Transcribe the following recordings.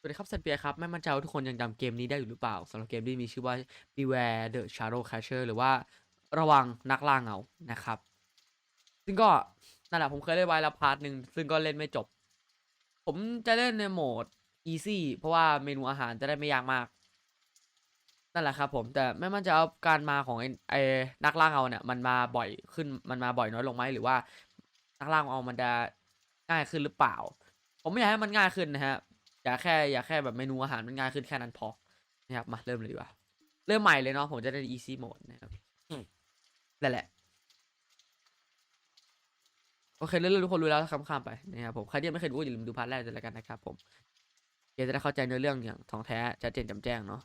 สวัสดีครับเซนเปียครับ ไม่มั่นใจว่าทุกคนยังจำเกมนี้ได้อยู่หรือเปล่าสำหรับเกมที่มีชื่อว่า Beware the Shadow Catcher หรือว่าระวังนักล่าเงานะครับ ซึ่งก็นั่นแหละผมเคยเล่นไว้แล้วพาร์ทหนึ่งซึ่งก็เล่นไม่จบ ผมจะเล่นในโหมด easy เพราะว่าเมนูอาหารจะได้ไม่ยากมาก นั่นแหละครับผมแต่ไม่มั่นใจว่าการมาของไอ้ไอ้นักล่าเงาเนี่ยมันมาบ่อยขึ้นมันมาบ่อยน้อยลงไหมหรือว่านักล่าเงามันจะง่ายขึ้นหรือเปล่า ผมไม่อยากให้มันง่ายขึ้นนะฮะ อยากแค่อยากแค่แบบเมนูอาหารมันง่ายขึ้นแค่นั้นพอนะครับมาเริ่มเลยดีกว่าเริ่มใหม่เลยเนาะผมจะได้ easy mode นะครับนั่นแหละโอเคเรื่อยๆทุกคนรู้แล้วข้ามๆไปนะครับผมใครที่ยังไม่เคยดูก็อย่าลืมดูพาร์ทแรกเลยแล้วกันนะครับผมเดี๋ยวจะได้เข้าใจเนื้อเรื่องอย่างท่องแท้ชัดเจนแจำแจ้งเนาะ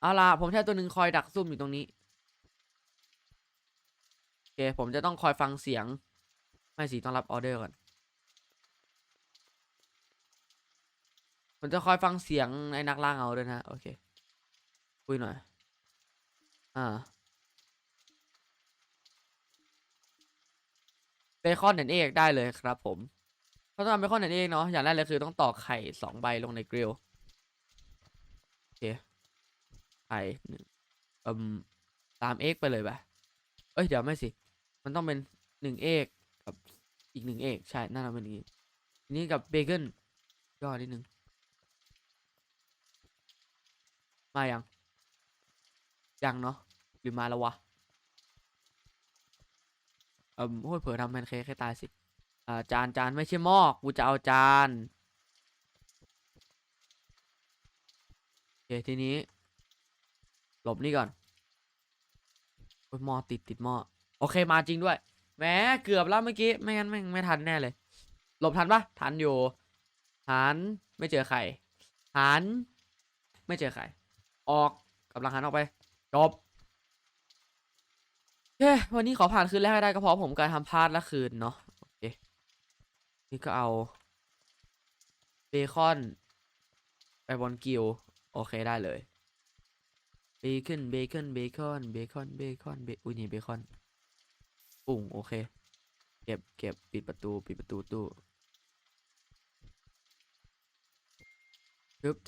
เอาล่ะผมใช้ตัวหนึ่งคอยดักซุ่มอยู่ตรงนี้โอเคผมจะต้องคอยฟังเสียง ไม่สิต้องรับออเดอร์ก่อน ผมจะคอยฟังเสียงไอ้นักล่าเงาด้วยนะ โอเค คุยหน่อย อ่าเบคอนเนนเอกได้เลยครับผมถ้าต้องทำเบคอนเนนเอกเนาะอย่างแรกเลยคือต้องตอกไข่สองใบลงในกริลโอเคไข่หนึ่งอืมตามเอกไปเลยปะเอ้ยเดี๋ยวไม่สิ มันต้องเป็นหนึ่งเอกกับอีกหนึ่งเอกใช่น่าจะเป็นอย่างนี้ทีนี้กับเบเกนย่อนิดนึง มายัง ยังเนาะหรือมาแล้ววะ เอ่มโอ้ยเผลอทำแพนเค้กให้ตายสิอ่าจานจานไม่ใช่หม้อกูจะเอาจานโอเคทีนี้ หลบนี่ก่อนโอ้ยหม้อติดติดหม้อโอเคมาจริงด้วยแหมเกือบแล้วเมื่อกี้ไม่งั้นไม่ไม่ทันแน่เลย หลบทันปะทันอยู่หันไม่เจอใครหันไม่เจอใคร ออกกำลังหันออกไป จบโอเควันนี้ขอผ่านคืนแรกให้ได้ก็เพราะผมการทำพลาดละคืนเนาะโอเคนี่ก็เอาเบคอนไปบนกิวโอเคได้เลยเบคอนเบคอนเบคอนเบคอนเบคอนเบอุ้ยนี่เบคอนปุ่งโอเค เก็บเก็บปิดประตูปิดประตูตู้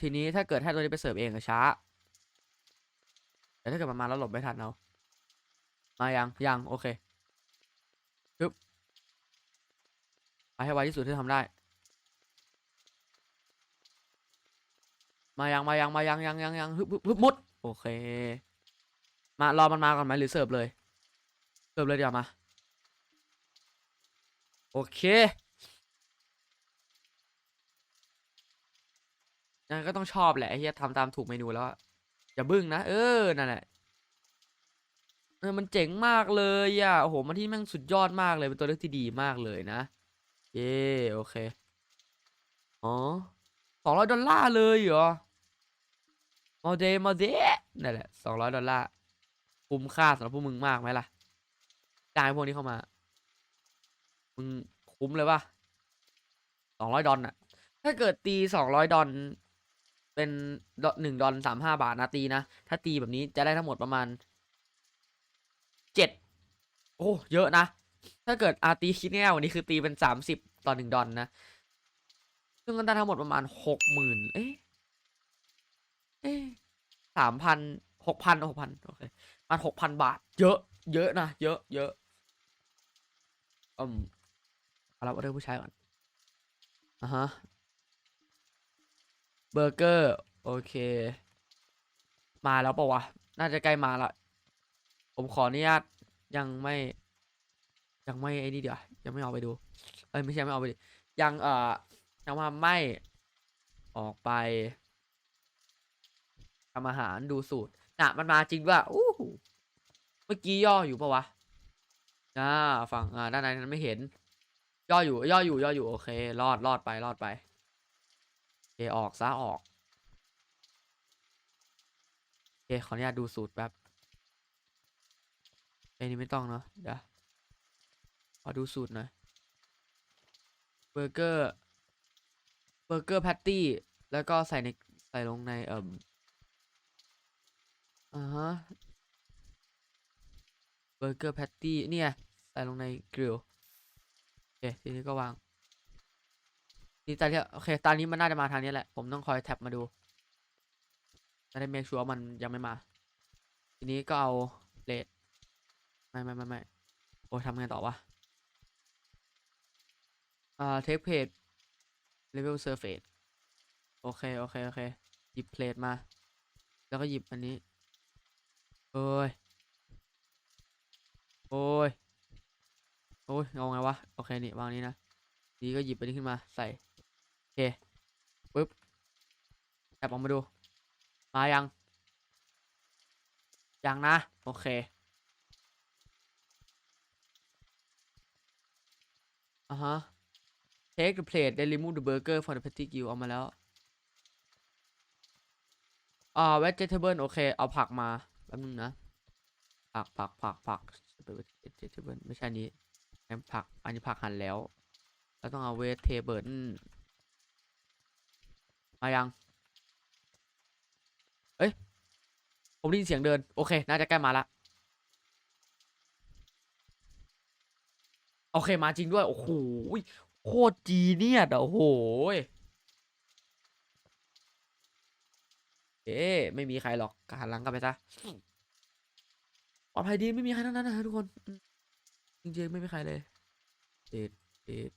ทีนี้ถ้าเกิดให้ตัวนี้ไปเสิร์ฟเองอะช้า แต่ถ้าเกิดมันมาแล้วหลบไม่ทันเอา มายังยังโอเคปึ๊บไปให้ไวที่สุดที่ทำได้ มายังมายังมายังยังยังยังฮึบฮึบฮึบมุดโอเค มารอมันมาก่อนไหมหรือเสิร์ฟเลยเสิร์ฟเลยเดี๋ยวมา โอเคยังก็ต้องชอบแหละไอ้เฮียทำตามถูกเมนูแล้วอะ อย่าบึ้งนะ เออ นั่นแหละ เออ มันเจ๋งมากเลยอะ โอ้โห มันที่แม่งสุดยอดมากเลย เป็นตัวเลือกที่ดีมากเลยนะ เย่โอเค อ๋อสองร้อยดอลลาร์เลยเหรอ มาเดมาเดนั่นแหละสองร้อยดอลลาร์ คุ้มค่าสำหรับพวกมึงมากไหมล่ะ จ่ายพวกนี้เข้ามา มึงคุ้มเลยปะสองร้อยดอลน่ะ ถ้าเกิดตีสองร้อยดอล เป็นหนึ่งดอลสามห้าบาทนะตีนะ ถ้าตีแบบนี้จะได้ทั้งหมดประมาณเจ็ดโอ้เยอะนะ ถ้าเกิดอาตีคิดง่ายวันนี้คือตีเป็นสามสิบต่อหนึ่งดอลนะ ซึ่งก็ได้ทั้งหมดประมาณหกหมื่นเอ๊ะเอ๊ะสามพันหกพันหกพันโอเคประมาณหกพันบาท เยอะ เยอะนะเยอะเยอะอืมเอารับออเดอร์ผู้ชายก่อนอะฮะ เบอร์เกอร์ โอเค มาแล้วปะวะ น่าจะใกล้มาละ ผมขออนุญาตยังไม่ ยังไม่ไอ้นี่เดี๋ยวยังไม่เอาไปดู เอ้ยไม่ใช่ไม่เอาไปดิยังเอ่อยังมาไม่ออกไปทำอาหารดูสูตรน่ะมันมาจริงด้วยอู้หูเมื่อกี้ย่ออยู่ปะวะอ่าฝั่งอ่าด้านในนั้นไม่เห็น ย่ออยู่ ย่ออยู่ ย่ออยู่ โอเค รอดรอดไป รอดไป เคออกซะออกโอเคขออนุญาตดูสูตรแป๊บเอ้นี่ไม่ต้องเนาะเดี๋ยวขอดูสูตรหน่อยเบอร์เกอร์เบอร์เกอร์แพตตี้แล้วก็ใส่ในใส่ลงในเอ่มอ่าฮะเบอร์เกอร์แพตตี้เนี่ย ใส่ลงในกริลโอเคทีนี้ก็วาง นี่ตาที่โอเคตอนนี้มันน่าจะมาทางนี้แหละ ผมต้องคอยแท็บมาดู จะได้เมคชัวร์มันยังไม่มา ทีนี้ก็เอาเลดไม่ไม่ไม่ไม่โอ้ทำไงต่อวะอ่าเทคเพจเลเวลเซอร์เฟสโอเค โอเค โอเค หยิบเพลทมา แล้วก็หยิบอันนี้โอ้ยโอ้ย โอ้ยเอาไงวะ โอเค นี่วางนี้นะดีก็หยิบไปนี้ขึ้นมาใส่ เคปึ๊บแอบออกมาดู มายัง ยังนะ โอเคอ่าฮะ take the plate then remove the burger from the patty grill เอามาแล้ว อ่า vegetable โอเค เอาผักมาแป๊บนึงนะ ผักผักผักผัก vegetable ไม่ใช่นี้แอมผัก อันนี้ผักหั่นแล้ว แล้วต้องเอา vegetable มายัง เอ้ย ผมได้ยินเสียงเดิน โอเค น่าจะใกล้มาละ โอเค มาจริงด้วย โอ้โห โคตรจีเนี่ยโอ้โหยเอ๊ไม่มีใครหรอกก็หันหลังกลับไปซะปลอดภัยดีไม่มีใครทั้งนั้นนะทุกคน จริงๆ ไม่มีใครเลย เด็ดเด็ด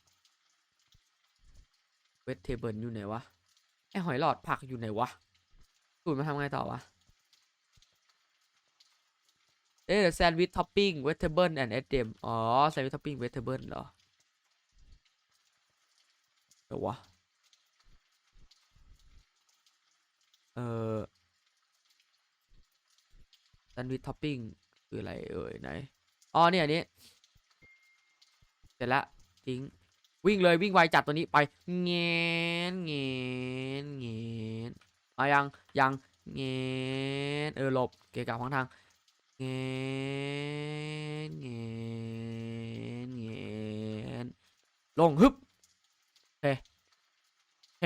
เวทเทเบิลอยู่ไหนวะ ไอหอยหลอดผักอยู่ไหนวะสูตรมาทำไงต่อวะ เอ๊ะแซนด์วิชท็อปปิ้งเวทเทเบิลแอนด์เอสเดมอ๋อ แซนด์วิชท็อปปิ้งเวทเทเบิลเหรอเดี๋ยววะ เอ่อแซนด์วิชท็อปปิ้งคืออะไรเอ่ยไหน อ๋อเนี่ยอันนี้ เสร็จละทิ้งวิ่งเลยวิ่งไวจัดตัวนี้ไปเงนเงน เงนมายังยังเงนเออหลบเกะกะขวางทางเงนเงนเงนลงฮึบโอเค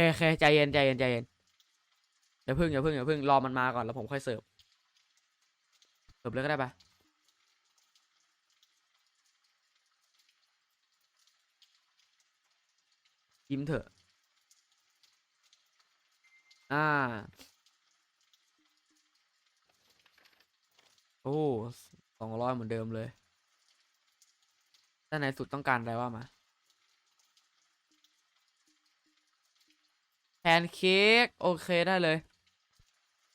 โอเคใจเย็นใจเย็นใจเย็นอย่าพึ่งอย่าพึ่งอย่าพึ่งรอมันมาก่อนแล้วผมค่อยเสิร์ฟเสิร์ฟเลยก็ได้ปะยิ้มเถอะ อ่า โอ้สองร้อยเหมือนเดิมเลยด้านไหนสุดต้องการอะไรว่ามาแพนเค้กโอเคได้เลย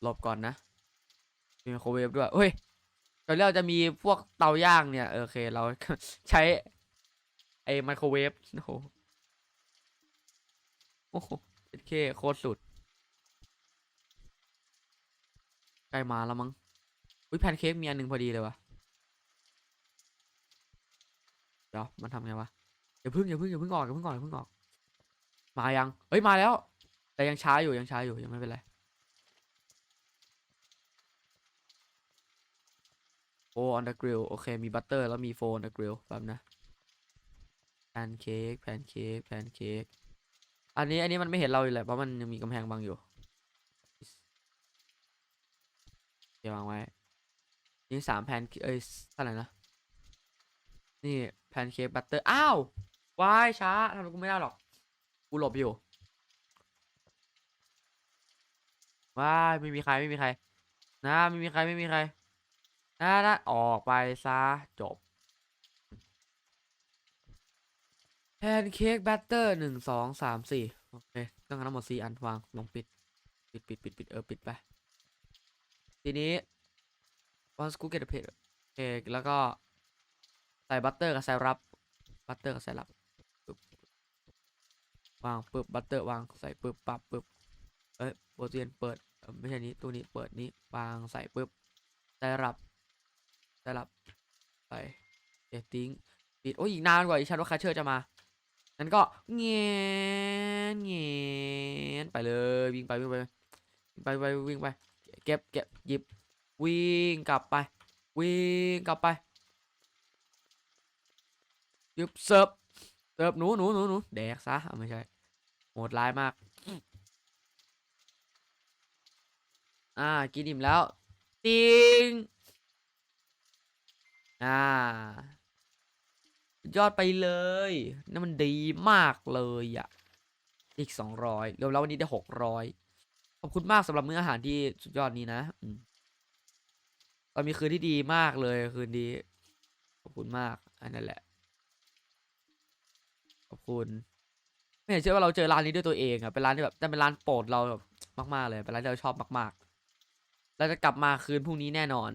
หลบก่อนนะ มีไมโครเวฟด้วยเฮ้ยตอนแรกจะมีพวกเตาย่างเนี่ย โอเค เราใช้ ไอ้ไมโครเวฟโอ้โหโอ้โหโอเคโคตรสุด ใกล้มาแล้วมั้งอุ้ยแพนเค้กมีอันหนึ่งพอดีเลยวะเดี๋ยวมันทำไงวะอย่าพึ่งอย่าพึ่งอย่าพึ่งออกอย่าพึ่งออกอย่าพึ่งออก มายังเฮ้ยมาแล้ว แต่ยังช้าอยู่ยังช้าอยู่ยังไม่เป็นไรโฟออนเดอะกริลโอเคมีบัตเตอร์แล้วมีโฟนเดอะกริลแบบนะแพนเค้กแพนเค้กแพนเค้กอันนี้อันนี้มันไม่เห็นเราอยู่แหละเพราะมันยังมีกำแพงบังอยู่ เดี๋ยววางไว้ นี่สามแพนเอ้ยเท่าไหร่นะ นี่แพนเค้กบัตเตอร์ อ้าววายช้าทำกูไม่ได้หรอก กูหลบอยู่ว้ายไม่มีใครไม่มีใคร นะไม่มีใครไม่มีใครนะนะออกไปซะจบแพนเค้กแบตเตอร์หนึ่งสองสามสี่โอเคต้องทั้งหมดสี่อันวางลงปิด ปิดปิดปิดปิดเออปิดไป ทีนี้ once cook get the page โอเคแล้วก็ใส่บัตเตอร์กับไซรัปบัตเตอร์กับไซรัปปึ๊บวางปึ๊บบัตเตอร์วางใส่ปึ๊บปับปึ๊บเอ้ยโปรตีนเปิดไม่ใช่นี้ตัวนี้เปิดนี้วางใส่ปุ๊บได้รับได้รับไปเดี๋ยวทิ้งปิดโอ้ยอีกนานกว่าอีชันว่าคาเชอร์จะมานั้นก็เงี้ยเงี้ยไปเลยวิ่งไปวิ่งไปวิ่งไปไปวิ่งไป ก็บเก็บหยิบ วิ่งกลับไป วิ่งกลับไปหยิบเสิร์ฟเสิร์ฟหนูหนูหนูหนูแดกซะไม่ใช่โหดร้ายมาก อ่ากินอิ่มแล้วติงอ่ายอดไปเลยนั่นมันดีมากเลยอะ อีกสองร้อยรวมแล้ววันนี้ได้หกร้อย ขอบคุณมากสำหรับมื้ออาหารที่สุดยอดนี้นะอืมเรามีคืนที่ดีมากเลยคืนดี ขอบคุณมาก อันนั้นแหละ ขอบคุณ ไม่เห็นเชื่อว่าเราเจอร้านนี้ด้วยตัวเองอะเป็นร้านที่แบบแต่เป็นร้านโปรดเราแบบมาก ๆ เลยเป็นร้านที่เราชอบมากๆเราจะกลับมาคืนพรุ่งนี้แน่นอน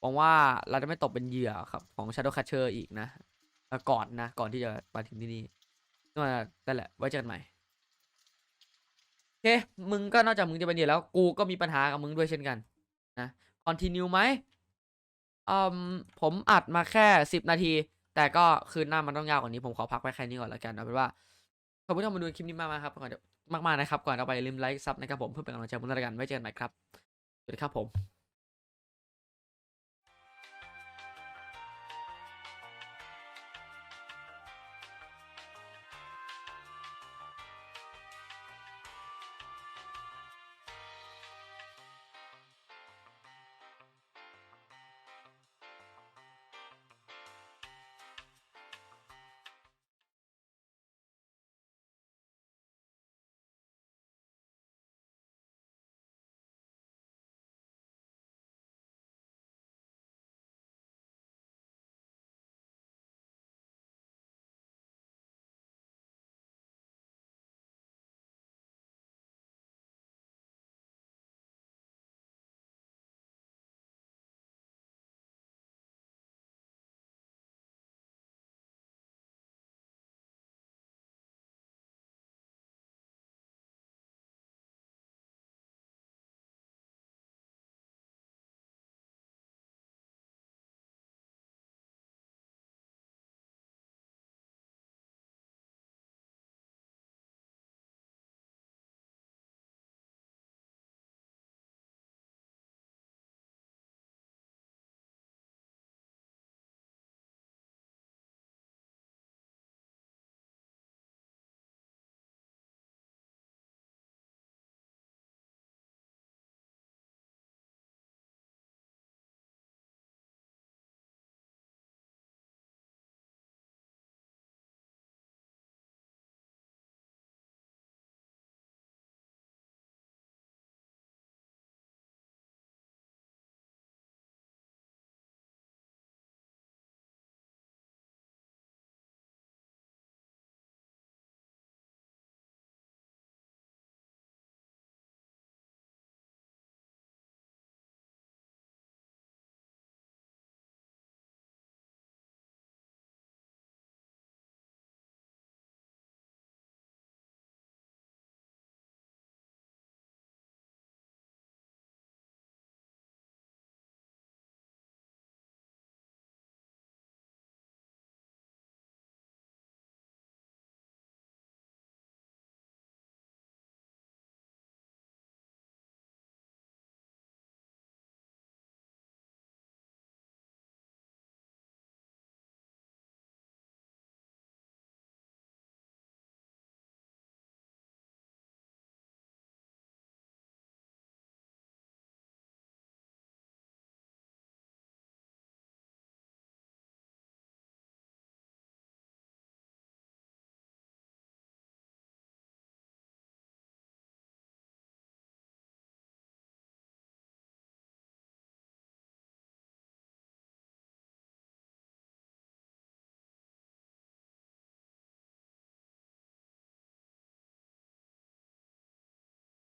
หวังว่าเราจะไม่ตกเป็นเหยื่อครับ ของ Shadow Catcher อีกนะก่อนนะ ก่อนที่จะมาถึงที่นี่นั่นแหละไว้เจอกันใหม่ เค มึงก็นอกจากมึงจะเป็นเหยื่อแล้วกูก็มีปัญหากับมึงด้วยเช่นกันนะคอนติเนียไหมอืมผมอัดมาแค่สิบนาที แต่ก็คืนหน้ามันต้องยาวกว่านี้ผมขอพักไว้แค่นี้ก่อนแล้วกันเอาเป็นว่าขอบคุณที่มาดูคลิปนี้มากๆครับก่อนเดี๋ยวมากๆนะครับก่อนเอาไปลืมไลค์ซับนะครับผมเพื่อเป็นกำลังใจผมด้วยกันไว้เจอกันใหม่ครับสวัสดีครับผม